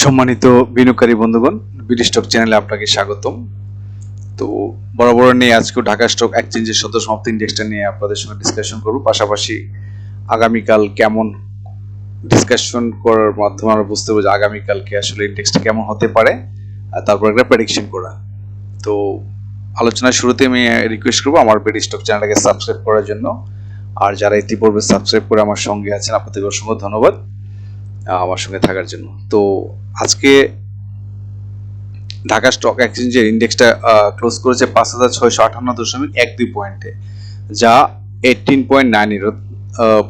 সম্মানিত বিনিয়োগকারী বন্ধুগণ, বিডি স্টক চ্যানেলে আপনাকে স্বাগতম। তো বরাবর নিয়ে আজকে ঢাকা স্টক এক্সচেঞ্জের সদ্য সমাপ্ত ইন্ডেক্সটা নিয়ে আপনাদের সঙ্গে ডিসকাশন করব। পাশাপাশি আগামীকাল কেমন ডিসকাশন করার মাধ্যমে আমরা বুঝতে পারব যে আগামীকালকে আসলে ইন্ডেক্সটা কেমন হতে পারে আর তারপর একটা প্রেডিকশন করা। তো আলোচনার শুরুতে আমি রিকোয়েস্ট করব আমার বিডি স্টক চ্যানেলটাকে সাবস্ক্রাইব করার জন্য। আর যারা ইতিপূর্বে সাবস্ক্রাইব করে আমার সঙ্গে আছেন, আপনাদেরকে অসংখ্য ধন্যবাদ। আমার সঙ্গে থাকার জন্য। তো আজকে ঢাকা স্টক এক্সচেঞ্জের ইন্ডেক্সটা ক্লোজ করেছে পাঁচ হাজার ছয়শো আটান্ন দশমিক এক দুই পয়েন্টে, যা এইটিন পয়েন্ট নাইন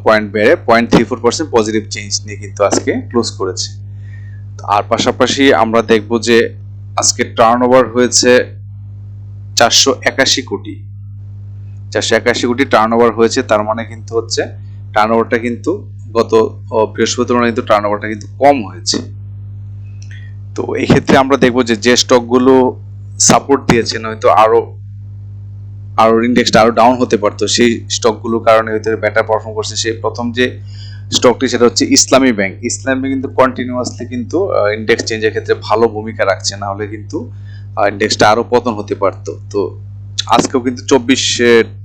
পয়েন্ট বেড়ে point three four percent positive change নিয়ে কিন্তু আজকে ক্লোজ করেছে। আর পাশাপাশি আমরা দেখব যে আজকে টার্ন ওভার হয়েছে চারশো একাশি কোটি। চারশো একাশি কোটি টার্ন ওভার হয়েছে, তার মানে কিন্তু হচ্ছে টার্ন ওভারটা কিন্তু গত বৃহস্পতিবার মানে কিন্তু টার্ন ওভারটা কিন্তু কম হয়েছে। তো এক্ষেত্রে আমরা দেখব যে যে স্টকগুলো সাপোর্ট দিয়েছে, নয়তো আরও আরও ইন্ডেক্সটা আরও ডাউন হতে পারতো, সেই স্টকগুলোর কারণে হয়তো বেটার পারফর্ম করছে। সেই প্রথম যে স্টকটি সেটা হচ্ছে ইসলামী ব্যাংক। ইসলামী ব্যাংক কিন্তু কন্টিনিউয়াসলি কিন্তু ইন্ডেক্স চেঞ্জের ক্ষেত্রে ভালো ভূমিকা রাখছে না হলে কিন্তু ইন্ডেক্সটা আরও পতন হতে পারতো। তো আজকেও কিন্তু চব্বিশ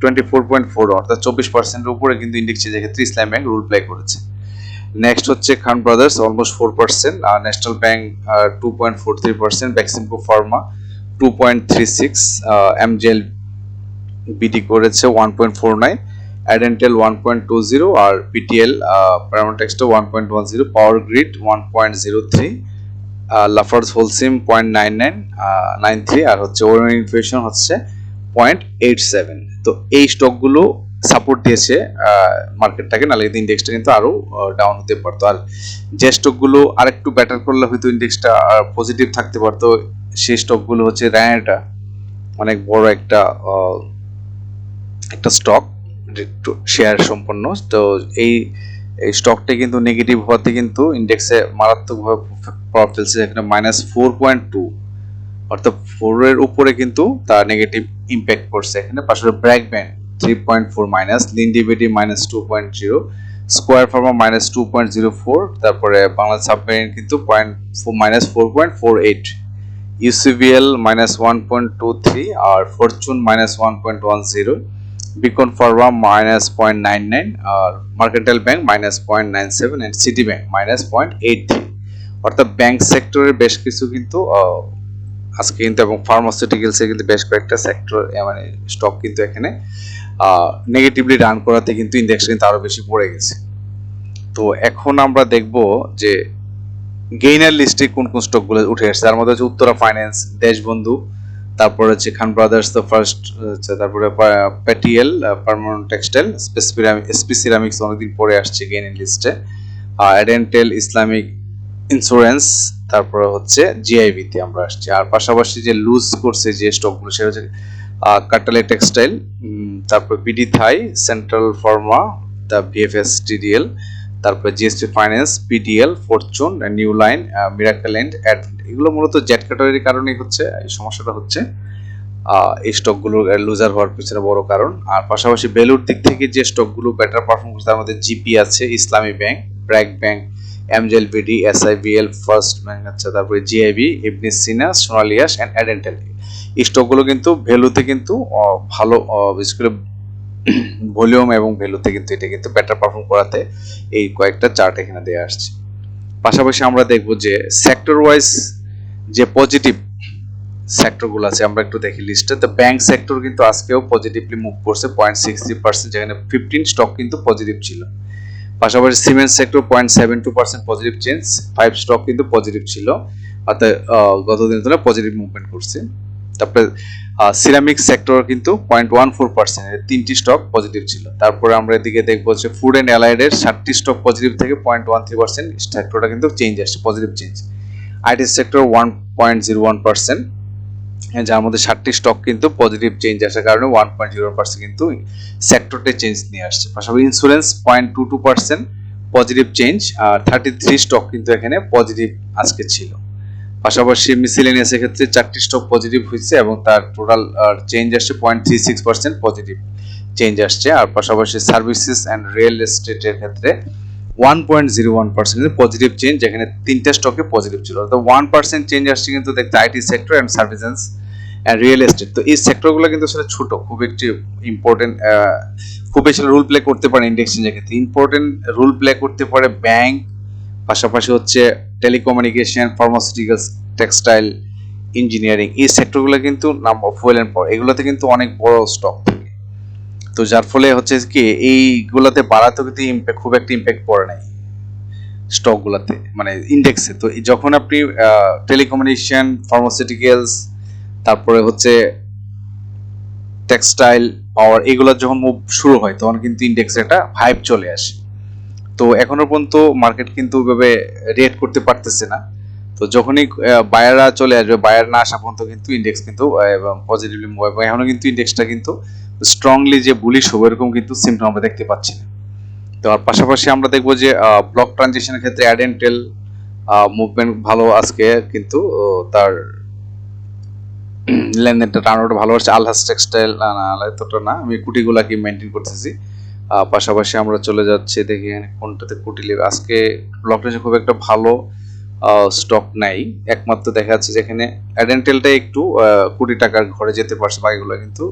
টোয়েন্টি ফোর পয়েন্ট ফোর অর্থাৎ চব্বিশ পার্সেন্টের উপরে কিন্তু ইন্ডেক্স চেঞ্জের ক্ষেত্রে ইসলামী ব্যাংক রুল প্লে করেছে। নেক্সট হচ্ছে Khan brothers almost four percent আর national bank two point four three percent Beximco pharma two point three six MJL BD করেছে ওয়ান পয়েন্ট ফোর নাইন অ্যাডেন্টেল ওয়ান পয়েন্ট টু জিরো আর PTL প্যারামোটেক্সটা one point one zero power grid one point zero three Lafarge Holcim point nine nine nine three আর হচ্ছে ওরেন inflation হচ্ছে point eight seven তো এই স্টকগুলো support দিয়েছে মার্কেটটাকে নাহলে কিন্তু ইন্ডেক্সটা কিন্তু আরও ডাউন হতে পারতো। আর যে স্টকগুলো আরেকটু বেটার করলে হয়তো ইন্ডেক্সটা পজিটিভ থাকতে পারতো, সেই স্টকগুলো হচ্ছে র্যানেটা অনেক বড় একটা একটা স্টক শেয়ার সম্পন্ন। তো এই এই স্টকটা কিন্তু নেগেটিভ হওয়াতে কিন্তু ইন্ডেক্সে মারাত্মকভাবে প্রভাব ফেলছে, এখানে মাইনাস ফোর পয়েন্ট টু অর্থাৎ ফোরের উপরে কিন্তু তার নেগেটিভ ইম্প্যাক্ট করছে। এখানে পাশাপাশি BRAC bank three point four minus লিন্ডিভিটি minus two point zero square pharma minus two point zero four তারপরে বাংলা সাবমেরিন কিন্তু point four minus four point four eight UCBL minus one point two three R fortune minus one point one zero beacon pharma minus point nine nine R mercantile bank minus point nine seven and city bank minus point eight three অর্থাৎ bank সেক্টরের বেশ কিছু কিন্তু আজকে কিন্তু এবং ফার্মাসিউটিক্যালসে কিন্তু বেশ কয়েকটা সেক্টর মানে স্টক কিন্তু এখানে নেগেটিভলি রান করাতে কিন্তু ইন্ডেক্স কিন্তু আরও বেশি পড়ে গেছে। তো এখন আমরা দেখব যে গেইনার লিস্টে কোন কোন স্টকগুলো উঠে আসছে। তার মধ্যে হচ্ছে উত্তরা ফাইন্যান্স দেশবন্ধু, তারপরে হচ্ছে খান ব্রাদার্স দ্য ফার্স্ট হচ্ছে তারপরে PTL permanent textile SP ceramics অনেকদিন পরে আসছে গেইনার লিস্টে অ্যাডেন্টেল ইসলামিক ইন্স্যুরেন্স তারপরে হচ্ছে জিআইবি তে আমরা আসছি। আর পাশাপাশি যে লুজ করছে যে স্টকগুলো সেটা হচ্ছে কাটালে টেক্সটাইল তারপর BD Thai central pharma the VFS TDL তারপরে GST finance PDL fortune new line miracle and এগুলো মূলত জেট ক্যাটাগরির কারণেই হচ্ছে, এই সমস্যাটা হচ্ছে। এই স্টকগুলো লুজার হওয়ার পিছনে বড় কারণ। আর পাশাপাশি ভ্যালুর দিক থেকে যে স্টকগুলো বেটার পারফর্ম করছে, তার মধ্যে জিপি আছে Islami bank BRAC bank MJL BD SIBL first bank আছে তারপরে জিআইবি ইবনি সিনা সোনালিয়াস অ্যান্ড অ্যাডেন্টাল স্টকগুলো কিন্তু ভ্যালুতে কিন্তু ভালো বিশেষ ভলিউম এবং ভ্যালুতে কিন্তু এটা কিন্তু বেটার পারফর্ম করাতে এই কয়েকটা চার্ট এখানে দেওয়া আসছে। পাশাপাশি আমরা দেখব যে সেক্টর ওয়াইজ যে পজিটিভ সেক্টরগুলো আছে, আমরা একটু দেখি লিস্টে তো ব্যাংক সেক্টর কিন্তু আজকেও পজিটিভলি মুভ করছে পয়েন্ট সিক্স থ্রি পার্সেন্ট যেখানে ফিফটিন স্টক কিন্তু পজিটিভ ছিল। পাশাপাশি cement sector point seven two percent positive change five stock কিন্তু পজিটিভ ছিল। অর্থাৎ আহ, গত দিনের তুলনায় পজিটিভ মুভমেন্ট করছে। তারপরে সিরামিক সেক্টর কিন্তু পয়েন্ট ওয়ান ফোর পার্সেন্ট তিনটি স্টক পজিটিভ ছিল। তারপরে আমরা এদিকে দেখব যে ফুড অ্যান্ড অ্যালাইডের ষাটটি স্টক পজিটিভ থেকে পয়েন্ট ওয়ান থ্রি পার্সেন্ট সেক্টরটা কিন্তু চেঞ্জ আসছে positive change IT sector one point zero one percent যার মধ্যে ষাটটি স্টক কিন্তু পজিটিভ চেঞ্জ আসার কারণে ওয়ান পয়েন্ট জিরো পার্সেন্ট কিন্তু সেক্টরটা চেঞ্জ নিয়ে আসছে। পাশাপাশি insurance point two two percent positive change আর থার্টি থ্রি স্টক কিন্তু এখানে পজিটিভ আজকে ছিল। পাশাপাশি মিসিলেনিয়াস ক্ষেত্রে চারটি স্টক পজিটিভ হয়েছে এবং তার টোটাল চেঞ্জ আসছে point three six percent positive change আসছে। আর পাশাপাশি সার্ভিসেস অ্যান্ড রিয়েল এস্টেটের ক্ষেত্রে one point zero one percent positive change যেখানে তিনটা স্টকে পজিটিভ ছিল। তো ওয়ান পার্সেন্ট চেঞ্জ আসছে কিন্তু দেখতে IT sector and services and real estate তো এই সেক্টরগুলো কিন্তু আসলে ছোট, খুব একটি ইম্পর্টেন্ট খুব বেশি রোল প্লে করতে পারে ইন্ডেক্স চেঞ্জের ক্ষেত্রে। ইম্পর্টেন্ট রোল প্লে করতে পারে ব্যাংক পাশাপাশি হচ্ছে টেলিকমিউনিকেশন ফার্মাসিউটিক্যালস টেক্সটাইল ইঞ্জিনিয়ারিং এই সেক্টরগুলো কিন্তু নাম্বার ফুয়েল অ্যান্ড পাওয়ার এগুলোতে কিন্তু অনেক বড় স্টক থাকে। তো যার ফলে হচ্ছে কি, এইগুলোতে বাড়াতেও কিন্তু ইম্প্যাক্ট খুব একটা ইম্প্যাক্ট পড়ে নাই স্টকগুলাতে মানে ইন্ডেক্সে তো যখন আপনি টেলিকমিউনিকেশন ফার্মাসিউটিক্যালস তারপরে হচ্ছে টেক্সটাইল পাওয়ার এগুলো যখন মুভ শুরু হয়, তখন কিন্তু ইন্ডেক্সে একটা হাইপ চলে আসে। তো এখনও পর্যন্ত মার্কেট কিন্তু ওইভাবে রিয়েট করতে পারতেছে না। তো যখনই বায়াররা চলে আসবে বায়ার না আসা পর্যন্ত কিন্তু ইন্ডেক্স কিন্তু পজিটিভলি মুভ এবং এখনও কিন্তু ইন্ডেক্সটা কিন্তু স্ট্রংলি যে বুলিশ হবে, এরকম কিন্তু সিমটম আমরা দেখতে পাচ্ছি না। তো আর পাশাপাশি আমরা দেখব যে ব্লক ট্রানজেকশনের ক্ষেত্রে অ্যাডেন্টেল মুভমেন্ট ভালো আজকে, কিন্তু তার লেনদেনটা টার্নওভার ভালো হচ্ছে। আলহাস টেক্সটাইল না না এতটা না, আমি কুটিগুলাকে মেনটেন করতেছি। পাশাপাশি আমরা চলে যাচ্ছি, দেখি কোনটাতে কুটি লিভ আজকে ব্লক ট্রানজেকশন খুব একটা ভালো স্টক নাই। একমাত্র দেখা যাচ্ছে যেখানে অ্যাডেন্টেলটা একটু কোটি টাকার ঘরে যেতে পারছে বাকিগুলো, কিন্তু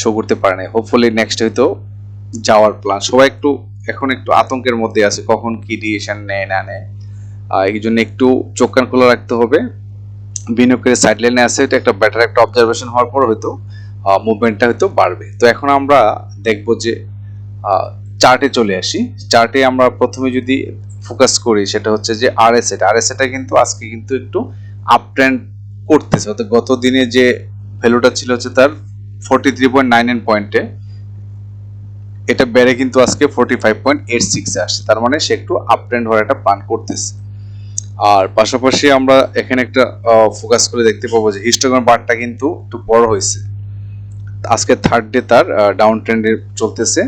শো করতে পারে নাই। হোপফুলি নেক্সট হয়তো যাওয়ার প্ল্যান সবাই একটু, এখন একটু আতঙ্কের মধ্যে আছে, কখন কি ডিসিশন নেয়, না নেয়। এই জন্য একটু চোখ কান খোলা রাখতে হবে। বিনিয়োগের সাইড লাইনে আছে, এটা একটা ব্যাটার একটা অবজারভেশন হওয়ার পর হয়তো মুভমেন্টটা হয়তো বাড়বে। তো এখন আমরা দেখব যে চার্টে চলে আসি। চার্টে আমরা প্রথমে যদি ফোকাস করি, সেটা হচ্ছে যে আর এস এটা আর এস এটা কিন্তু আজকে কিন্তু একটু আপ ট্রেন্ড করতেছে। অর্থাৎ গত দিনে যে ভ্যালুটা ছিল হচ্ছে তার forty three point nine nine পয়েন্টে এটা বেড়ে কিন্তু আজকে ফোরটি ফাইভ পয়েন্ট এইট সিক্সে আসছে। তার মানে সে একটু আপ ট্রেন্ড হওয়ার একটা প্ল্যান করতেছে। আর পাশাপাশি আমরা এখানে একটা ফোকাস করে দেখতে পাবো যে হিস্টোগ্রাম বারটা কিন্তু একটু বড় হয়েছে। আজকে থার্ড ডে তার ডাউন ট্রেন্ডে চলতেছে।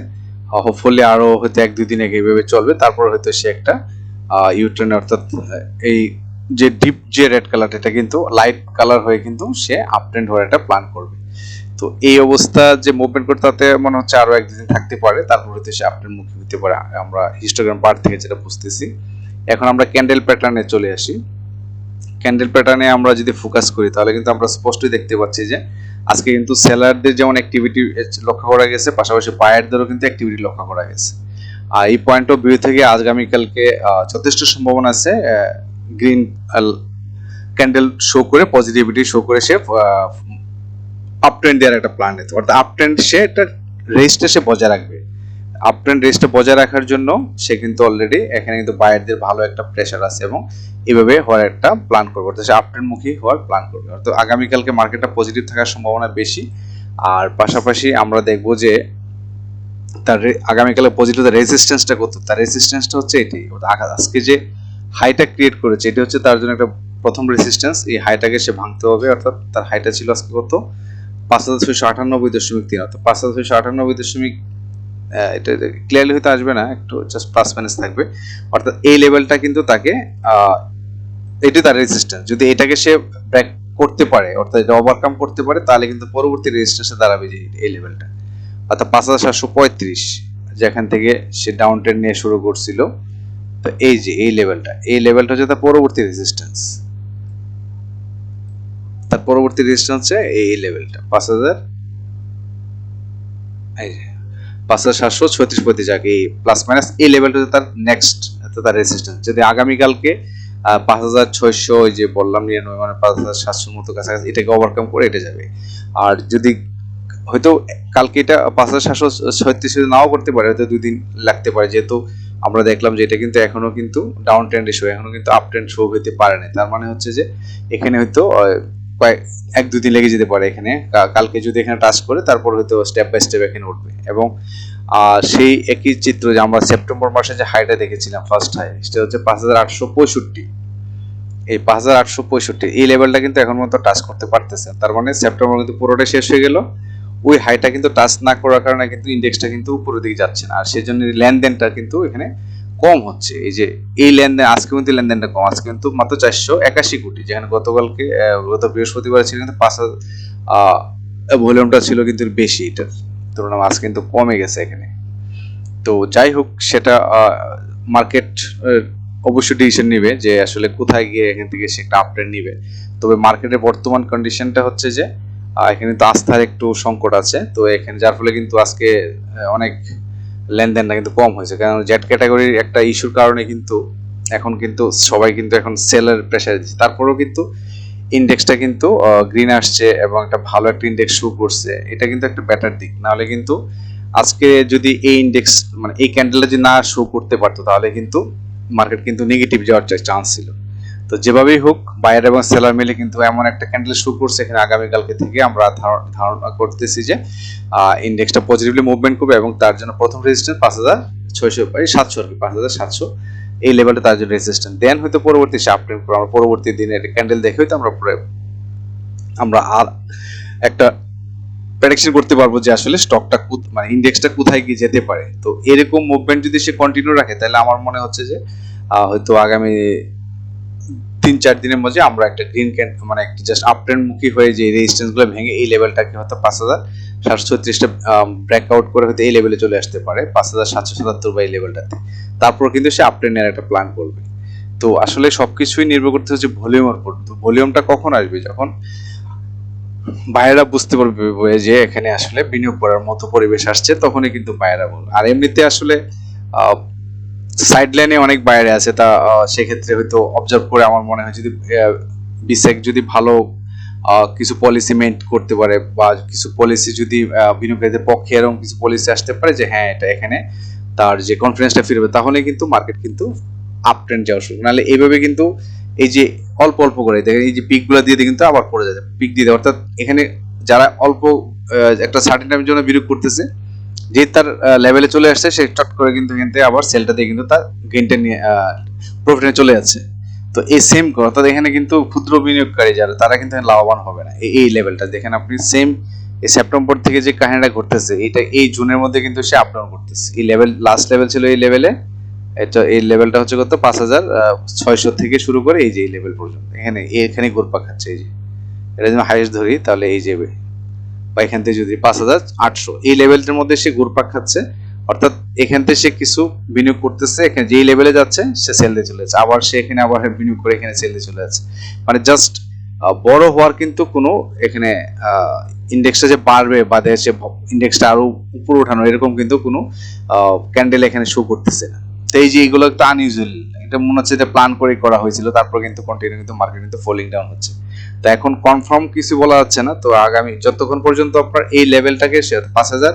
হোপফুলি আরও হয়তো এক দুই দিন আগে এইভাবে চলবে। তারপর হয়তো সে একটা ইউট্রেন অর্থাৎ এই যে ডিপ যে রেড কালার এটা কিন্তু লাইট কালার হয়ে কিন্তু সে আপ ট্রেন্ড হওয়ার একটা প্ল্যান করবে। তো এই অবস্থা যে মুভমেন্ট করতে তাতে মনে হচ্ছে আরও একদিন থাকতে পারে। তারপর হয়তো সে আপনার মুখে হতে পারে। আমরা হিস্টোগ্রাম বার থেকে যেটা বুঝতেছি। এখন আমরা ক্যান্ডেল প্যাটার্নে চলে আসি। ক্যান্ডেল প্যাটার্নে আমরা যদি ফোকাস করি, তাহলে কিন্তু আমরা স্পষ্টই দেখতে পাচ্ছি যে আজকে কিন্তু সেলারদের যেমন অ্যাক্টিভিটি লক্ষ্য করা গেছে, পাশাপাশি বায়ারদেরও কিন্তু অ্যাক্টিভিটি লক্ষ্য করা গেছে। আর এই পয়েন্ট অফ ভিউ থেকে আগামীকালকে যথেষ্ট সম্ভাবনা আছে গ্রিন ক্যান্ডেল শো করে পজিটিভিটি শো করে সে আপ ট্রেন্ড দেওয়ার একটা প্ল্যান নিতে অর্থাৎ আপ ট্রেন্ড সে একটা রেস্টে সে বজায় রাখবে। আপ ট্রেন্ড রেস্টে বজায় রাখার জন্য সে কিন্তু অলরেডি এখানে কিন্তু বায়ারদের ভালো একটা প্রেশার আছে এবং এভাবে হওয়ার একটা প্ল্যান করবে। অর্থাৎ সে আপ ট্রেন্ড মুখী হওয়ার প্ল্যান করবে। অর্থাৎ আগামীকালকে মার্কেটটা পজিটিভ থাকার সম্ভাবনা বেশি। আর পাশাপাশি আমরা দেখব যে তার আগামীকালে পজিটিভ রেজিস্ট্যান্সটা কত তার রেজিস্ট্যান্সটা হচ্ছে এটি। আজকে যে হাইটা ক্রিয়েট করেছে, এটি হচ্ছে তার জন্য একটা প্রথম রেজিস্ট্যান্স এই হাইটাকে সে ভাঙতে হবে, অর্থাৎ তার হাইটা ছিল আজকে কত? পাঁচ হাজার ছয়শো আটানব্বই দশমিক তিন, অর্থাৎ পাঁচ হাজার ছয়শো আটানব্বই দশমিক এটা ক্লিয়ারলি হয়তো আসবে না, একটু জাস্ট প্লাস মাইনাস থাকবে। অর্থাৎ এই লেভেলটা কিন্তু তাকে এটি তার রেজিস্ট্যান্স যদি এটাকে সে ব্রেক করতে পারে, অর্থাৎ এটা ওভারকাম করতে পারে, তাহলে কিন্তু পরবর্তী রেজিস্ট্যান্সে দাঁড়াবে যে এই লেভেলটা অর্থাৎ পাঁচ হাজার সাতশো পঁয়ত্রিশ, যেখান থেকে সে ডাউন ট্রেন্ড নিয়ে শুরু করছিল। তো এই যে, এই লেভেলটা এই লেভেলটা হচ্ছে তার পরবর্তী রেজিস্ট্যান্স তার পরবর্তী রেজিস্ট্যান্স হচ্ছে এই লেভেলটা পাঁচ হাজার পাঁচ হাজার সাতশো ছত্রিশ প্রতি আগে এই প্লাস মাইনাস এই লেভেলটা তার নেক্সট তার রেজিস্ট্যান্স যদি আগামীকালকে পাঁচ হাজার ছয়শো ওই যে বললাম, নিরানব্বই মানে পাঁচ হাজার সাতশোর মতো কাছাকাছি, এটাকে ওভারকাম করে এটা যাবে। আর যদি হয়তো কালকে এটা পাঁচ হাজার সাতশো ছত্রিশ নাও করতে পারে, হয়তো দুই দিন লাগতে পারে। যেহেতু আমরা দেখলাম যে এটা কিন্তু এখনও কিন্তু ডাউন ট্রেন্ডে শো এখনও কিন্তু আপ ট্রেন্ড শো হতে পারে না তার মানে হচ্ছে যে, এখানে হয়তো কয়েক, এক, দুদিন লেগে যেতে পারে এখানে। কালকে যদি এখানে টাচ করে, তারপর হয়তো স্টেপ বাই স্টেপ এখানে উঠবে। এবং সেই একই চিত্র যে আমরা সেপ্টেম্বর মাসে যে হাইটা দেখেছিলাম ফার্স্ট হাই সেটা হচ্ছে পাঁচ হাজার আটশো পঁয়ষট্টি। এই পাঁচ হাজার আটশো পঁয়ষট্টি, এই লেভেলটা কিন্তু এখন মতো টাচ করতে পারতেছে তার মানে সেপ্টেম্বর কিন্তু পুরোটা শেষ হয়ে গেল। ওই হাইটা কিন্তু টাচ না করার কারণে কিন্তু ইন্ডেক্সটা কিন্তু উপরের দিকে যাচ্ছে না। আর সেই জন্য লেনদেনটা কিন্তু এখানে কম হচ্ছে। এই যে এই লেনদেন আজকে কিন্তু লেনদেনটা কম। আজকে কিন্তু মাত্র চারশো একাশি কোটি, যেখানে গতকালকে গত বৃহস্পতিবার ছিল কিন্তু পাঁচ হাজার ভলিউমটা ছিল কিন্তু বেশি। এটার তুলনায় আজ কিন্তু কমে গেছে এখানে। তো যাই হোক, সেটা মার্কেট অবশ্যই ডিসিশন নিবে যে আসলে কোথায় গিয়ে এখান থেকে সে একটা আপট্রেন্ড নিবে। তবে মার্কেটের বর্তমান কন্ডিশনটা হচ্ছে যে এখানে তো আস্থার একটু সংকট আছে। তো এখানে যার ফলে কিন্তু আজকে অনেক লেনদেনটা কিন্তু কম হয়েছে। কারণ জেড ক্যাটাগরির একটা ইস্যুর কারণে কিন্তু এখন কিন্তু সবাই কিন্তু এখন সেলের প্রেশার দিচ্ছে। তারপরেও কিন্তু ইন্ডেক্সটা কিন্তু গ্রিন আসছে এবং একটা ভালো একটা ইন্ডেক্স শো করছে। এটা কিন্তু একটা বেটার দিক। নাহলে কিন্তু আজকে যদি এই ইন্ডেক্স মানে এই ক্যান্ডেলটা যদি না শো করতে পারতো, তাহলে কিন্তু মার্কেট কিন্তু নেগেটিভ যাওয়ার চান্স ছিল। তো যেভাবেই হোক বায়ার এবং সেলার মিলে কিন্তু এমন একটা ক্যান্ডেল শো করছে এখানে আগামীকালকে থেকে আমরা ধার- ধারণা করতেছি যে ইন্ডেক্সটা পজিটিভলি মুভমেন্ট করবে এবং তার জন্য প্রথম রেজিস্ট্যান্স পাঁচ হাজার ছয়শো, এই সাতশো আর কি, পাঁচ হাজার সাতশো, এই লেভেলটা তার জন্য রেজিস্ট্যান্স দেন হয়তো পরবর্তী আপডেট আমরা পরবর্তী দিনের ক্যান্ডেল দেখে হয়তো আমরা আমরা আর একটা প্রেডিকশন করতে পারব যে আসলে স্টকটা মানে ইন্ডেক্সটা কোথায় গিয়ে যেতে পারে। তো এরকম মুভমেন্ট যদি সে কন্টিনিউ রাখে, তাহলে আমার মনে হচ্ছে যে হয়তো আগামী তিন চার দিনের মধ্যে আমরা একটা গ্রিন ক্যান মানে একটা জাস্ট আপট্রেন্ড মুখী হয়ে যে রেজিস্ট্যান্সগুলো ভেঙে এই লেভেলটাকে হয়তো পাঁচ হাজার সাতশো ছত্রিশটা ব্রেক আউট করে হয়তো এই লেভেলে চলে আসতে পারে, পাঁচ হাজার সাতশো সাতাত্তর বা এই লেভেলটাতে তারপর কিন্তু সে আপট্রেন্ড নেওয়ার একটা প্ল্যান করবে। তো আসলে সবকিছুই নির্ভর করতে হচ্ছে ভলিউমের উপর। তো ভলিউমটা কখন আসবে? যখন বায়েরা বুঝতে পারবে যে এখানে আসলে বিনিয়োগ করার মতো পরিবেশ আসছে, তখনই কিন্তু বায়েরা বলবে। আর এমনিতে আসলে সাইড লাইনে অনেক বাইরে আছে, তা সেক্ষেত্রে হয়তো অবজার্ভ করে আমার মনে হয় যদি বিসেক যদি ভালো কিছু পলিসি মেন্ট করতে পারে বা কিছু পলিসি যদি বিনিয়োগকারীদের পক্ষে এরকম কিছু পলিসি আসতে পারে যে হ্যাঁ এটা এখানে তার যে কনফিডেন্সটা ফিরবে তাহলে কিন্তু মার্কেট কিন্তু আপ ট্রেন্ড যাওয়া শুরু নাহলে এইভাবে কিন্তু এই যে অল্প অল্প করে, দেখেন এই যে পিকগুলো দিয়ে দিয়ে কিন্তু আবার পড়ে যাবে পিক দিয়ে দেয়। অর্থাৎ এখানে যারা অল্প একটা সার্টেন টাইমের জন্য বিনিয়োগ করতেছে যে তার লেভেলে চলে আসছে, সে চট করে কিন্তু থেকে আবার সেলটা দিয়ে কিন্তু তার গেইনটা নিয়ে প্রফিটে চলে যাচ্ছে। তো এই সেম অর্থাৎ এখানে কিন্তু ক্ষুদ্র বিনিয়োগকারী যারা, তারা কিন্তু লাভবান হবে না। এই- লেভেলটা দেখেন আপনি সেম এই সেপ্টেম্বর থেকে যে কাহিনীটা ঘটতেছে, এটা এই জুনের মধ্যে কিন্তু সে আপ ডাউন করতেছে। এই লেভেল লাস্ট লেভেল ছিল এই লেভেলে এটা, এই লেভেলটা হচ্ছে কত? পাঁচ হাজার ছয়শো থেকে শুরু করে এই যে এই লেভেল পর্যন্ত। এখানে এখানে ঘুরপা খাচ্ছে এই যে। এটা যদি হাইয়েস্ট ধরি, তাহলে এই যে বা এখান থেকে যদি পাঁচ হাজার আটশো। এই লেভেলটার মধ্যে সে ঘুরপাক খাচ্ছে, অর্থাৎ এখান থেকে সে কিছু বিনিয়োগ করতেছে, এখানে যেই লেভেলে যাচ্ছে, সে সেল দিয়ে চলে যাচ্ছে। আবার সে এখানে আবার বিনিয়োগ করে এখানে সেল দিয়ে চলে যাচ্ছে। মানে জাস্ট বড় হওয়ার কিন্তু কোনো এখানে ইন্ডেক্সটা যে বাড়বে বা দেশে ইন্ডেক্সটা আরও উপরে ওঠানো, এরকম কিন্তু কোনো ক্যান্ডেল এখানে শো করতেছে না। তো এই যে এগুলো একটা আনইউজুয়াল এটা মনে হচ্ছে যে প্ল্যান করে করা হয়েছিল, তারপর কিন্তু কন্টিনিউ কিন্তু মার্কেট কিন্তু ফলিং ডাউন হচ্ছে। তো এখন কনফার্ম কিছু বলা যাচ্ছে না, তো আগামী যতক্ষণ পর্যন্ত আপনার এই লেভেলটাকে পাঁচ হাজার,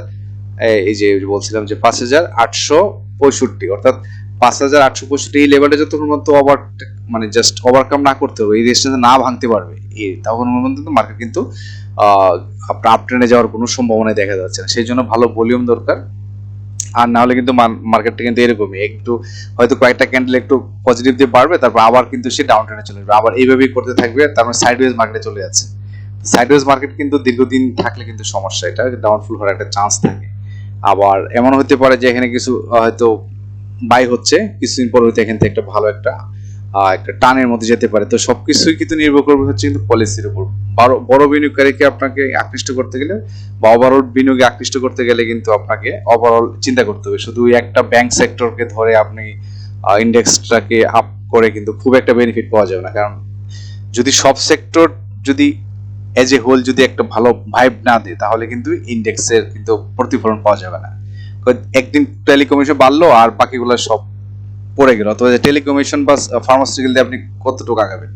এই যে বলছিলাম যে পাঁচ হাজার আটশো পঁয়ষট্টি, অর্থাৎ পাঁচ হাজার আটশো পঁয়ষট্টি, এই লেভেলটা যতক্ষণ পর্যন্ত ওভার মানে জাস্ট ওভারকাম না করতে হবে, এই রেজিস্ট্যান্স না ভাঙতে পারবে এই তখন পর্যন্ত মার্কেট কিন্তু আপনার আপট্রেনে যাওয়ার কোনো সম্ভাবনা দেখা যাচ্ছে না। সেই জন্য ভালো ভলিউম দরকার আর না হলে কিন্তু মার্কেটটা কিন্তু এরকমই। একটু হয়তো কয়েকটা ক্যান্ডেল একটু পজিটিভ দিয়ে বাড়বে, তারপর আবার কিন্তু সে ডাউন ট্রেনে চলে যাবে আবার এইভাবেই করতে থাকবে তারপর সাইডওয়েজ মার্কেটে চলে যাচ্ছে। সাইডওয়েজ মার্কেট কিন্তু দীর্ঘদিন থাকলে কিন্তু সমস্যা এটা ডাউনফুল হওয়ার একটা চান্স থাকে। আবার এমন হতে পারে যে এখানে কিছু হয়তো বাই হচ্ছে, কিছুদিন পর হয়তো এখান থেকে একটা ভালো একটা একটা টানের মধ্যে যেতে পারে। তো সবকিছুই কিন্তু নির্ভর করবে হচ্ছে কিন্তু পলিসির উপর। বড় বিনিয়োগকারীকে আপনাকে আকৃষ্ট করতে গেলে বা ওভারঅল বিনিয়োগে আকৃষ্ট করতে গেলে কিন্তু আপনাকে ওভারঅল চিন্তা করতে হবে। শুধু একটা ব্যাংক সেক্টরকে ধরে আপনি ইন্ডেক্সটাকে আপ করে কিন্তু খুব একটা বেনিফিট পাওয়া যাবে না। কারণ যদি সব সেক্টর যদি এজ এ হোল যদি একটা ভালো ভাইব না দেয়, তাহলে কিন্তু ইন্ডেক্সের কিন্তু প্রতিফলন পাওয়া যাবে না। একদিন টেলিকমিশন বাড়লো আর বাকিগুলো সব পড়ে গেল। অথবা টেলিকমিশন বা ফার্মাসিউটিক্যাল দিয়ে আপনি কতটুকু আগাবেন?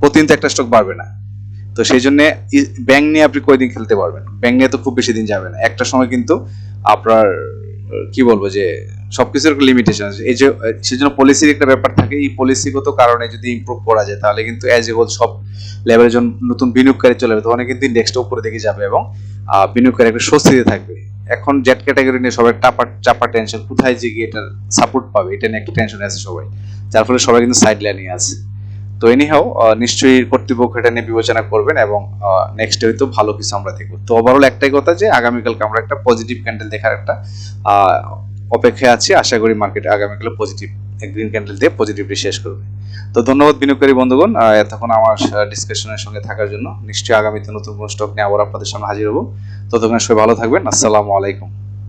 প্রতিদিন তো একটা স্টক বাড়বে না। তো সেই জন্য ব্যাংক নিয়ে আপনি কয়দিন খেলতে পারবেন? ব্যাংক নিয়ে তো খুব বেশি দিন যাবে না। একটা সময় কিন্তু আপনার, কি বলব যে, সবকিছুর লিমিটেশন আছে। এই যে সেজন্য পলিসির একটা ব্যাপার থাকে। এই পলিসিগত কারণে যদি ইমপ্রুভ করা যায়, তাহলে কিন্তু অ্যাজ এ হোল সব লেভেলের জন্য নতুন বিনিয়োগকারী চলে যাবে। তখন কিন্তু ইন্ডেক্সটা উপরে দিকে যাবে এবং বিনিয়োগকারী একটা স্বস্তিতে থাকবে। এখন জেট ক্যাটাগরি নিয়ে সবাই টাপা, চাপা টেনশন কোথায় যে গিয়ে এটার সাপোর্ট পাবে? এটা নিয়ে একটা টেনশন আছে সবাই। যার ফলে সবাই কিন্তু সাইড লাইনে আছে। তো এনি এনিহাও নিশ্চয়ই কর্তৃপক্ষ এটা নিয়ে বিবেচনা করবেন এবং নেক্সট হয়তো ভালো কিছু আমরা দেখব। তো ওভারঅল একটাই কথা যে আগামীকালকে আমরা একটা পজিটিভ ক্যান্ডেল দেখার একটা অপেক্ষায় আছি। আশা করি মার্কেটে আগামীকালে পজিটিভ গ্রিন ক্যান্ডেল দিয়ে পজিটিভলি শেষ করবে। তো ধন্যবাদ বিনিয়োগকারী বন্ধুগণ। এতক্ষণ আমার ডিসকাশনের সঙ্গে থাকার জন্য। নিশ্চয়ই আগামীতে নতুন কোনো স্টক নিয়ে আবার আপনাদের সামনে হাজির হব। ততক্ষণ সবাই ভালো থাকবেন। আসসালামু আলাইকুম।